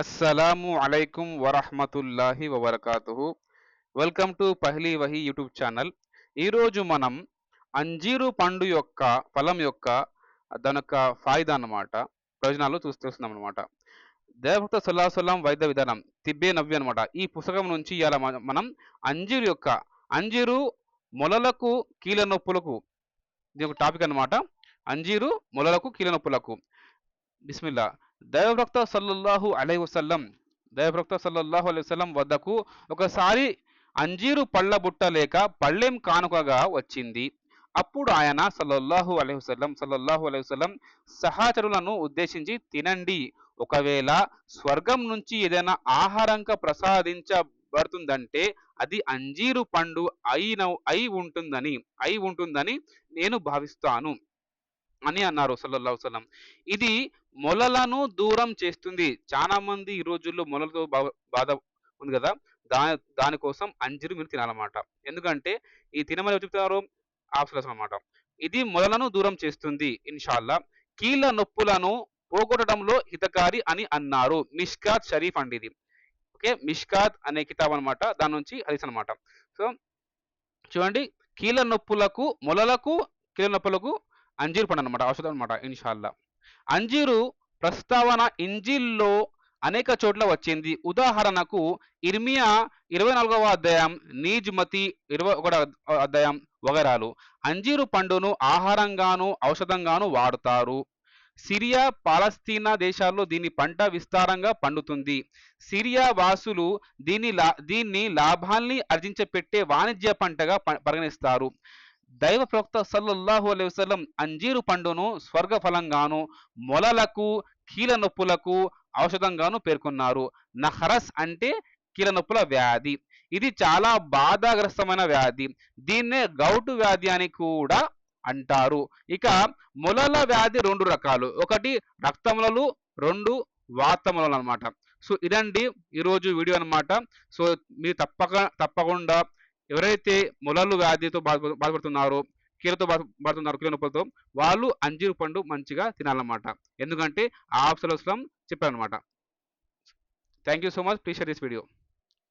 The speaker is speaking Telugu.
అస్సలాము అలైకుం వరహమతుల్లాహి వబర్కాతు welcome to Pahli Wahi YouTube channel. ఈరోజు మనం అంజీరు పండు యొక్క ఫలం యొక్క దాని యొక్క ఫాయిదా అన్నమాట. ప్రయోజనాలు చూస్తున్నాం అనమాట దేవత సుల్లాసుల్లాం వైద్య విధానం తిబ్బే నవ్వి అనమాట ఈ పుస్తకం నుంచి ఇలా మనం అంజీరు యొక్క అంజీరు మొలలకు కీల నొప్పులకు ఇది ఒక టాపిక్ అనమాట అంజీరు మొలలకు కీల నొప్పులకు. బిస్మిల్లా. దైవభక్త సల్లల్లాహు అలై వసల్లం దైవభక్త సల్లల్లాహు అలై వసల్లం వద్దకు ఒకసారి అంజీరు పళ్ళ బుట్ట లేక పళ్ళెం కానుకగా వచ్చింది. అప్పుడు ఆయన సల్లల్లాహు అలైహి వసల్లం సల్లల్లాహు అలైహి సహచరులను ఉద్దేశించి తినండి ఒకవేళ స్వర్గం నుంచి ఏదైనా ఆహారంగా ప్రసాదించబడుతుందంటే అది అంజీరు పండు అయిన అయి ఉంటుందని అయి ఉంటుందని నేను భావిస్తాను అని అన్నారు సల్లల్లాహు అలైహి ఇది మొలలను దూరం చేస్తుంది. చాలా మంది ఈ రోజుల్లో మొలలతో బాధ ఉంది కదా. దా దానికోసం అంజీరు మీరు తినాలన్నమాట. ఎందుకంటే ఈ తినమని చెప్తున్నారు ఆప్షన్స్ అన్నమాట. ఇది మొలలను దూరం చేస్తుంది. ఇన్షాల్లా కీళ్ళ నొప్పులను పోగొట్టడంలో హితకారి అని అన్నారు. మిష్కాత్ షరీఫ్ అండి ఇది. ఓకే? మిష్కాత్ అనే కితాబ్ అన్నమాట. దాని నుంచి హరీస్ అన్నమాట. సో చూడండి. కీళ్ళ నొప్పులకు మొలలకు కీళ్ళ నొప్పులకు అంజీరు పండు అనమాట ఔషధం అనమాట ఇన్షాల్లా. అంజీరు ప్రస్తావన ఇంజిల్లో అనేక చోట్ల వచ్చింది. ఉదాహరణకు ఇర్మియా ఇరవై నాలుగవ అధ్యాయం నీజ్మతి ఇరవై ఒకటవ అధ్యాయం వగరాలు. అంజీరు పండును ఆహారంగాను ఔషధంగాను వాడుతారు. సిరియా పాలస్తీనా దేశాల్లో దీని పంట విస్తారంగా పండుతుంది. సిరియా వాసులు దీని లా దీన్ని లాభాల్ని ఆర్జించపెట్టే వాణిజ్య పంటగా పరిగణిస్తారు. దైవ ప్రవక్త సల్లల్లాహు అలై వసలం అంజీరు పండును స్వర్గ ఫలంగాను మొలలకు కీల నొప్పులకు ఔషధంగాను పేర్కొన్నారు. నహరస్ అంటే కీల నొప్పుల వ్యాధి. ఇది చాలా బాధాగ్రస్తమైన వ్యాధి. దీన్నే గౌటు వ్యాధి అని కూడా అంటారు. ఇక మొలల వ్యాధి రెండు రకాలు. ఒకటి రక్తములలు రెండు వాతములలు అన్నమాట. సో ఇదండి ఈరోజు వీడియో అన్నమాట. సో మీరు తప్పక తప్పకుండా ఎవరైతే మొలలు వ్యాధితో బాధ బాధపడుతున్నారో కీలతో బాధ పడుతున్నారు నొప్పులతో వాళ్ళు అంజీరు పండు మంచిగా తినాలన్నమాట. ఎందుకంటే ఆ ఆప్షన్ చెప్పారనమాట thank you so much please share this video